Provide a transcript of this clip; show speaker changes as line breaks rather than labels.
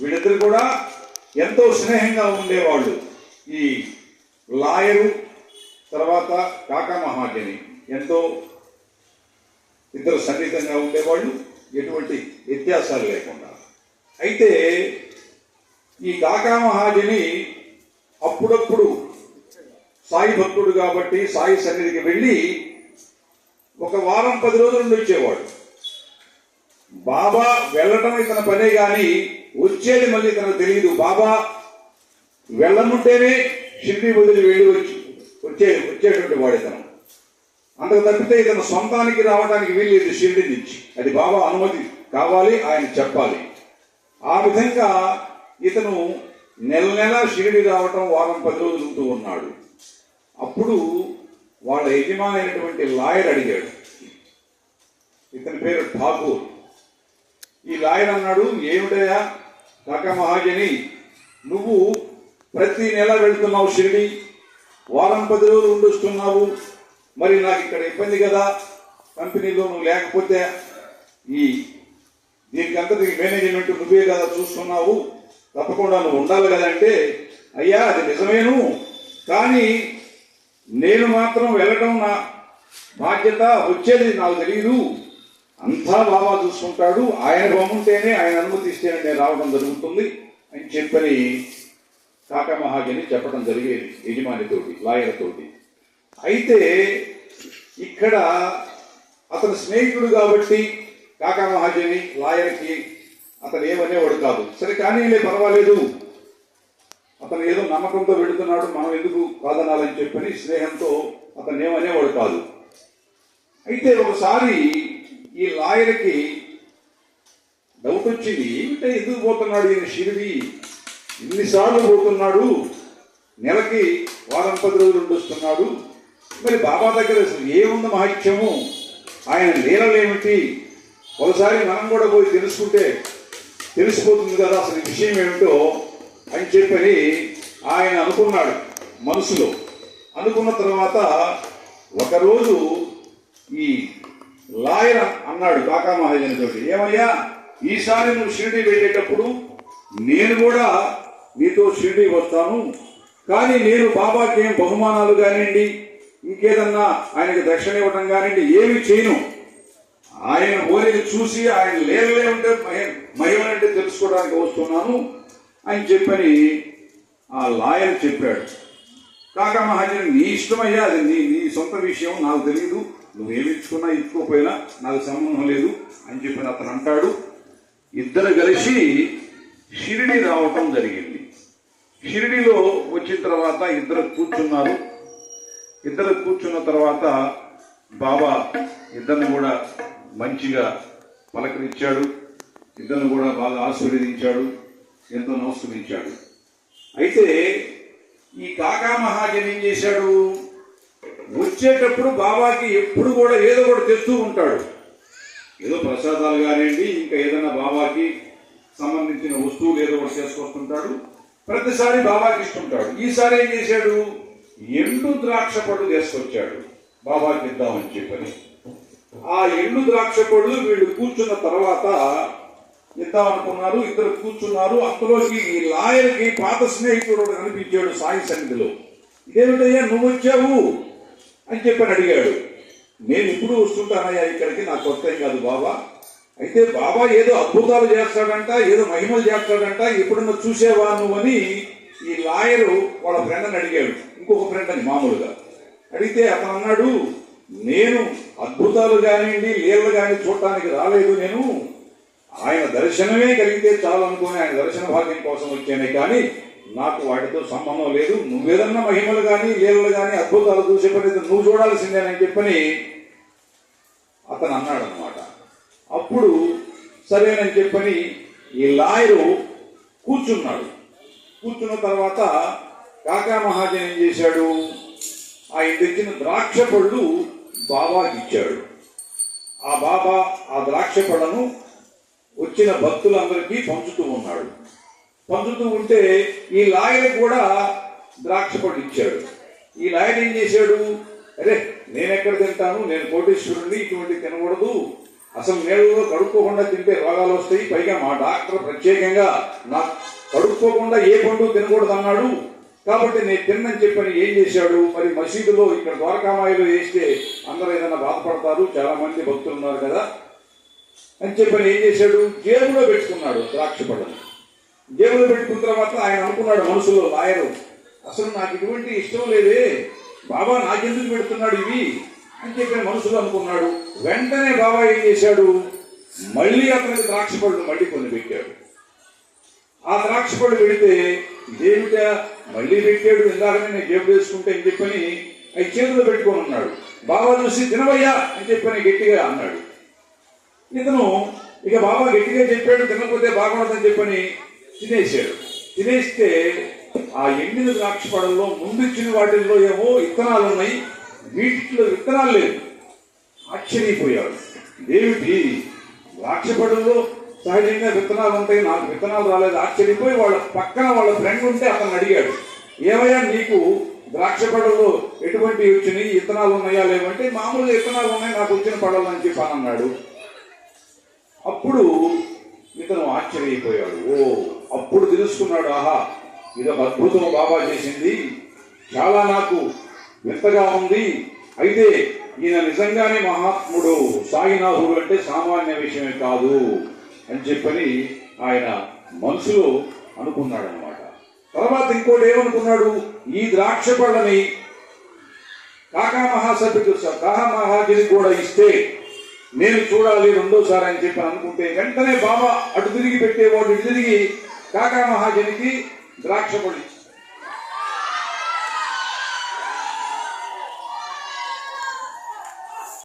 వీళ్ళిద్దరు కూడా ఎంతో స్నేహంగా ఉండేవాళ్ళు. ఈ లాయరు తర్వాత కాకా మహాజని ఎంతో ఇద్దరు సన్నిహితంగా ఉండేవాళ్ళు. ఎటువంటి వ్యత్యాసాలు లేకుండా. అయితే ఈ కాకా మహాజని అప్పుడప్పుడు సాయి భక్తుడు కాబట్టి సాయి సన్నిధికి వెళ్ళి ఒక వారం పది రోజుల నుండి వచ్చేవాడు బాబా వెళ్ళటం ఇతని పనే కానీ వచ్చేది మళ్ళీ తనకు తెలియదు. బాబా వెళ్ళముంటేనే షిరిడి వదిలి వెళ్ళి వచ్చి వచ్చే వచ్చేటువంటి వాడు తను. అంతకు తప్పితే ఇతను సొంతానికి రావడానికి వీల్లేదు షిరిడి నుంచి. అది బాబా అనుమతి కావాలి ఆయన చెప్పాలి. ఆ విధంగా ఇతను నెల నెల షిరిడి రావటం వారం పది రోజులు ఉంటూ ఉన్నాడు. అప్పుడు వాళ్ళ యజమాని అయినటువంటి లాయర్ అడిగాడు. ఇతని పేరు ఠాకూర్ ఈ లాయర్ అన్నాడు ఏమిటయా కాకా మహాజని నువ్వు ప్రతి నెల వెళ్తున్నావు షిరిడి వారం పది రోజులు ఉండొస్తున్నావు. మరి నాకు ఇక్కడ ఇబ్బంది కదా కంపెనీలో నువ్వు లేకపోతే ఈ దీనికి అంతటికి మేనేజ్మెంట్ నువ్వే కదా చూస్తున్నావు. తప్పకుండా నువ్వు ఉండాలి కదా అంటే అయ్యా అది నిజమేను. కానీ నేను మాత్రం వెళ్ళటం నా బాధ్యత వచ్చేది నాకు తెలియదు అంతా బాబా చూసుకుంటాడు. ఆయన బాగుంటేనే ఆయన అనుమతిస్తేనే నేను రావడం జరుగుతుంది అని చెప్పని కాకా మహాజని చెప్పడం జరిగేది యజమానితోటి లాయర్ తోటి అయితే ఇక్కడ అతను స్నేహితుడు కాబట్టి కాకా మహాజని లాయర్కి అతను ఏమనేవాడు కాదు. సరే కానీ పర్వాలేదు. అతను ఏదో నమ్మకంతో వెళుతున్నాడు మనం ఎందుకు కాదనాలని చెప్పని స్నేహంతో అతను ఏమనేవాడు కాదు. అయితే ఒకసారి ఈ లాయర్కి డౌట్ వచ్చింది. ఏమిటో ఎందుకు పోతున్నాడు ఈయన షిరిడి? ఇన్నిసార్లు పోతున్నాడు. నెలకి వారం పది రోజులు వస్తున్నాడు మరి బాబా దగ్గర అసలు ఏముంది మహత్యము? ఆయన లీలలేమిటి ఒకసారి మనం కూడా పోయి తెలుసుకుంటే తెలిసిపోతుంది కదా అసలు విషయం ఏమిటో. అని చెప్పని ఆయన అనుకున్నాడు మనసులో. అనుకున్న తర్వాత ఒకరోజు ఈ లాయర్ అన్నాడు కాకా మహాజన్ తోటి. ఏమయ్యా ఈసారి నువ్వు షిరిడి వెళ్ళేటప్పుడు నేను కూడా నీతో షిరిడి వస్తాను. కానీ నేను బాబాకి ఏం బహుమానాలు కానివ్వండి ఇంకేదన్నా ఆయనకి దక్షిణ ఇవ్వడం కానివ్వండి ఏమి చేయను. ఆయన ఓరిని చూసి ఆయన లేలే ఉంటే మహిమనంటే తెలుసుకోవడానికి వస్తున్నాను అని చెప్పని ఆ లాయర్ చెప్పాడు. కాకా మహాజన్ నీ ఇష్టమయ్యా అది నీ నీ సొంత విషయం నాకు తెలియదు నువ్వు ఏమి ఇచ్చుకున్నా ఇచ్చుకోపోయినా నాకు సంబంధం లేదు అని చెప్పిన అతను అంటాడు. ఇద్దరు కలిసి షిరిడి రావటం జరిగింది. షిరిడిలో వచ్చిన తర్వాత ఇద్దరు కూర్చున్నారు. ఇద్దరు కూర్చున్న తర్వాత బాబా ఇద్దరిని కూడా మంచిగా పలకరించాడు. ఇద్దరిని కూడా బాగా ఆశీర్వదించాడు. ఎంతో నమస్కరించాడు. అయితే ఈ కాకా మహాజన్ ఏం చేశాడు? వచ్చేటప్పుడు బాబాకి ఎప్పుడు కూడా ఏదో ఒకటి తెస్తూ ఉంటాడు. ఏదో ప్రసాదాలు కానివ్వండి ఇంకా ఏదైనా బాబాకి సంబంధించిన వస్తువులు ఏదో ఒకటి చేసుకొస్తుంటాడు. ప్రతిసారి బాబాకి ఇస్తుంటాడు. ఈసారి ఏం చేశాడు? ఎండు ద్రాక్ష పళ్ళు తీసుకొచ్చాడు. బాబాకి ఇద్దామని చెప్పని. ఆ ఎండు ద్రాక్ష పళ్ళు వీళ్ళు కూర్చున్న తర్వాత ఇద్దామనుకున్నారు ఇద్దరు కూర్చున్నారు. అంతలోకి ఈ లాయర్కి పాత స్నేహితుడు అనిపించాడు కనిపించాడు సాయి సన్నిధిలో. ఇదేమిటయ్యా నువ్వు వచ్చావు అని చెప్పని అడిగాడు. నేను ఇప్పుడు వస్తుంటానయ్యా ఇక్కడికి నాకు కొత్త ఏం కాదు బాబా అయితే బాబా ఏదో అద్భుతాలు చేస్తాడంట ఏదో మహిమలు చేస్తాడంట ఎప్పుడన్నా చూసేవా నువ్వని ఈ లాయరు వాళ్ళ ఫ్రెండ్ని అడిగాడు. ఇంకొక ఫ్రెండ్ అని మామూలుగా. అడిగితే అతను అన్నాడు నేను అద్భుతాలు కానివ్వండి లీలలు కానీ చూడటానికి రాలేదు నేను. ఆయన దర్శనమే కలిగితే చాలు అనుకుని ఆయన దర్శన భాగ్యం కోసం వచ్చానే కానీ నాకు వాటితో సంబంధం లేదు. నువ్వేదన్నా మహిమలు కానీ లీలలు కానీ అద్భుతాలు చూసే పని నువ్వు చూడాల్సిందేనని చెప్పని అతను అన్నాడు అనమాట అప్పుడు సరేనని చెప్పని ఈ లాయరు కూర్చున్నాడు. కూర్చున్న తర్వాత కాకా మహాజన్ ఏం చేశాడు? ఆయన తెచ్చిన ద్రాక్ష పళ్ళు బాబాకి ఇచ్చాడు. ఆ బాబా ఆ ద్రాక్ష పళ్ళను వచ్చిన భక్తులందరికీ పంచుతూ ఉన్నాడు. పొందుతూ ఉంటే ఈ లాయర్ కూడా ద్రాక్ష పండు ఇచ్చాడు. ఈ లాయర్ ఏం చేశాడు? అరే నేను ఎక్కడ తింటాను? నేను కోటేశ్వరుడిని ఇటువంటి తినకూడదు. అసలు నేలలో కడుక్కోకుండా తింటే రోగాలు వస్తాయి. పైగా మా డాక్టర్ ప్రత్యేకంగా నాకు కడుక్కోకుండా ఏ పండు తినకూడదు అన్నాడు కాబట్టి నేను తిన్నని చెప్పని ఏం చేశాడు? మరి మసీదులో ఇక్కడ ద్వారకామాయిలో వేస్తే అందరూ ఏదైనా బాధపడతారు? చాలా మంది భక్తులు ఉన్నారు కదా. అని చెప్పని ఏం చేశాడు? జేబులో పెట్టుకున్నాడు ద్రాక్ష పడని. దేవుడు పెట్టుకున్న తర్వాత ఆయన అనుకున్నాడు మనసులో లాయరు అసలు నాకు ఇటువంటి ఇష్టం లేదే. బాబా నాకెందుకు పెడుతున్నాడు ఇవి? అని చెప్పి మనసులో అనుకున్నాడు. వెంటనే బాబా ఏం చేశాడు? మళ్ళీ అతనికి ద్రాక్ష పళ్ళు మళ్ళీ కొన్ని పెట్టాడు. ఆ ద్రాక్ష పళ్ళు పెడితే ఇదేమిటా? మళ్ళీ పెట్టాడు ఇందాకనే నేను జేబు వేసుకుంటే అని చెప్పని అవి చేతులు పెట్టుకొని ఉన్నాడు. బాబా చూసి తినవయ్యా అని చెప్పని గట్టిగా అన్నాడు. ఇతను ఇక బాబా గట్టిగా చెప్పాడు తినకపోతే బాగుండదని చెప్పని తినేసాడు తినేస్తే ఆ ఎండిన ద్రాక్ష పడంలో ముందుచ్చిన వాటిల్లో ఏమో విత్తనాలు ఉన్నాయి. వీటిలో విత్తనాలు లేవు. ఆశ్చర్యపోయాడు ఏమిటి? ద్రాక్ష పడంలో సహజంగా విత్తనాలు ఉంటాయి. నాకు విత్తనాలు రాలేదు. ఆశ్చర్యపోయి వాళ్ళ పక్కన వాళ్ళ ఫ్రెండ్ ఉంటే అతను అడిగాడు. ఏమయ్యా నీకు ద్రాక్ష పడల్లో ఎటువంటి వచ్చినాయి? విత్తనాలు ఉన్నాయా లేవంటే మామూలుగా విత్తనాలు ఉన్నాయి. నాకు వచ్చిన పడవలు అని చెప్పి అన్నాడు అప్పుడు ఇతను ఆశ్చర్యపోయాడు. ఓ అప్పుడు తెలుసుకున్నాడు ఆహా ఇది ఒక అద్భుతం బాబా చేసింది. చాలా నాకు వింతగా ఉంది. అయితే ఈయన నిజంగానే మహాత్ముడు. సాయినాథుడు అంటే సామాన్య విషయమే కాదు అని చెప్పని ఆయన మనసులో అనుకున్నాడు అనమాట తర్వాత ఇంకోటి ఏమనుకున్నాడు? ఈ ద్రాక్ష పళ్ళని కాకా మహాసభ్యుడు కాకా మహాజనికి కూడా ఇస్తే నేను చూడాలి రెండోసారి అని చెప్పి అనుకుంటే వెంటనే బాబా అటు తిరిగి పెట్టేవాడు ఇటు తిరిగి కాకా మహాజనికి ద్రాక్ష పళ్ళు